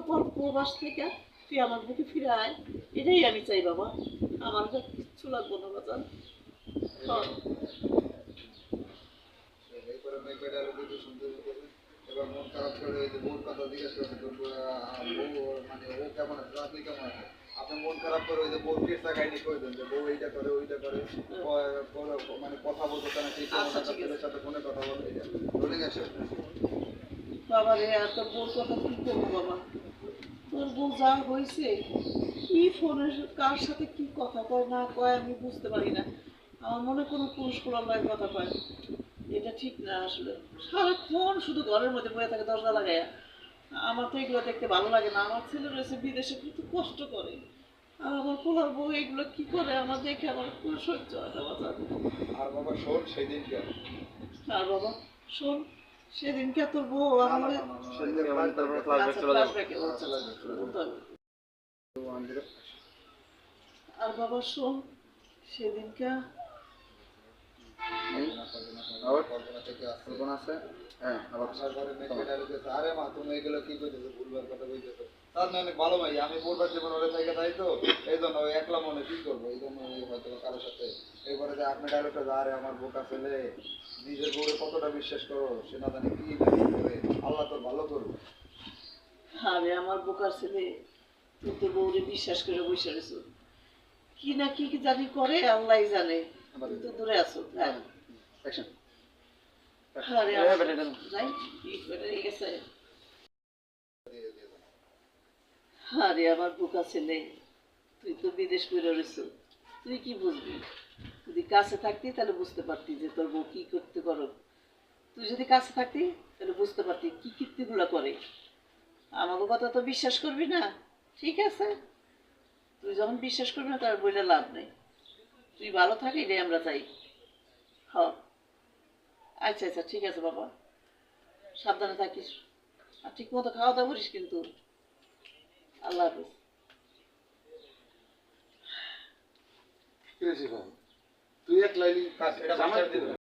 পর প্রবাস থেকে তুই আমার বুকে ফিরে আয় এটাই আমি চাই বাবা আমার আর কিচ্ছু লাগবো না হ্যাঁ। মন খারাপ করে কথা জিজ্ঞেস মানে ও কেমন আছে আপনি কেমন আছে আপনি মন খারাপ করে ওই যে বউ কেসা কাহিনী করে দেন যে বউ এইটা করে ওইটা করে মানে কথা বলতে চায় না ঠিক ঠিক আছে। ছেলের সাথে ফোনে কথা বলে বাবা রে আর তোর বউর কথা কি করব বাবা তোর বউ যা হয়েছে কি ফোনের কার সাথে কি কথা কয় না কয় আমি বুঝতে পারি না। আমার মনে কোনো পুরুষ কোলার কথা কয়। এটা ঠিক না আসলে। সারাক্ষণ শুধু ঘরের মধ্যে বয়ে থাকে দরজা লাগাইয়া আমার তো এগুলো দেখতে ভালো লাগে না। আমার ছেলে রয়েছে বিদেশে কিন্তু কষ্ট করে। আর আমার পোলার বউ এগুলো কি করে? আমার দেখে আমার পুরো সহ্য হয় না আর বাবা শোন সেই দিনকে আর বাবা শোন সেদিনকে তোর বউ হবে। আর বাবা শোন সেদিনকে হ্যাঁ আবার? ঘরে মেয়েকে ডায়লগ দিতে আরে মা তুমি এগুলো কি কইতেছো? ভুলবার কথা কইতেছো। তার না ভালো ভাই আমি পড়বার জীবন ওরে থেকে তাই তো? এই জন্য একলা মনে কি করব? এই জন্য হয়তো বা কারোর সাথে এরপরে যে আপনি যা আরে আমার বোকা ছেলে নিজের বউরে কতটা বিশ্বাস করো সে না জানি কি করে আল্লাহ তোর ভালো করবে আরে আমার বোকার ছেলে তুই তো বউরে বিশ্বাস করে বসে রয়েছো কি না কি কি জানি করে আল্লাহ জানে। তুই তো দূরে আছো হ্যাঁ। আরে আমার বোকা ছেলে তুই তো বিদেশ করে রয়েছ তুই কি বুঝবি? যদি কাছে থাকতি তাহলে বুঝতে পারতি যে তোর বউ কি করতে করো তুই যদি কাছে থাকতি তাহলে বুঝতে পারতি কি কীর্তিগুলো করে। আমাকে কথা তো বিশ্বাস করবি না। ঠিক আছে? তুই যখন বিশ্বাস করবি না তার বইলে লাভ নেই। তুই ভালো থাকি রে আমরা চাই হ। আচ্ছা আচ্ছা ঠিক আছে বাবা। সাবধানে থাকিস। আর ঠিক মতো খাওয়া দাওয়া করিস কিন্তু। আল্লাহ হাফিজ। তুই এক লাইলি কাজ